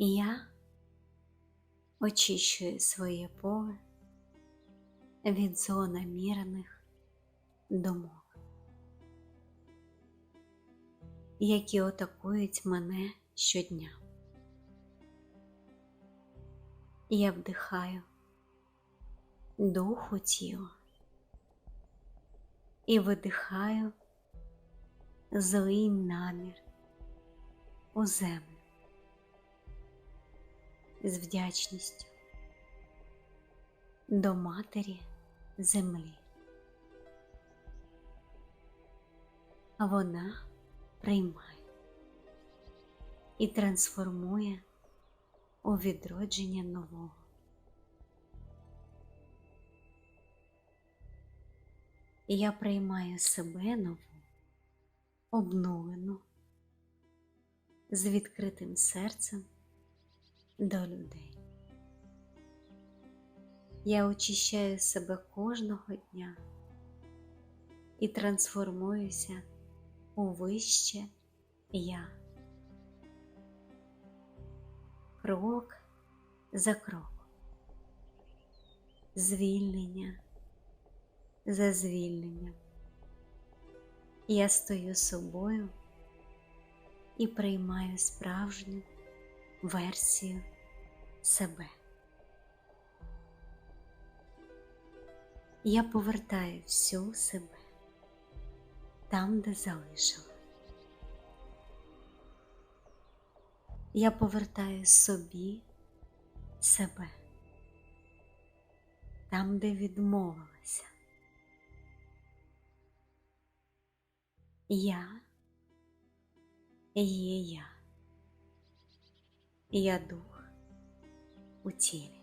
І я очищую своє поле від злонамірених думок, які атакують мене щодня. Я вдихаю дух у тіло і видихаю злий намір у землю з вдячністю до матері землі. Вона приймає і трансформує у відродження нового. Я приймаю себе нову, обнулену, з відкритим серцем до людей. Я очищаю себе кожного дня і трансформуюся у вище я. Крок за кроком. Звільнення за звільненням. Я стою собою і приймаю справжню версію себе. Я повертаю всю себе там, де залишила. Я повертаю собі себе там, де відмовилася. Я є я. Я дух у тілі.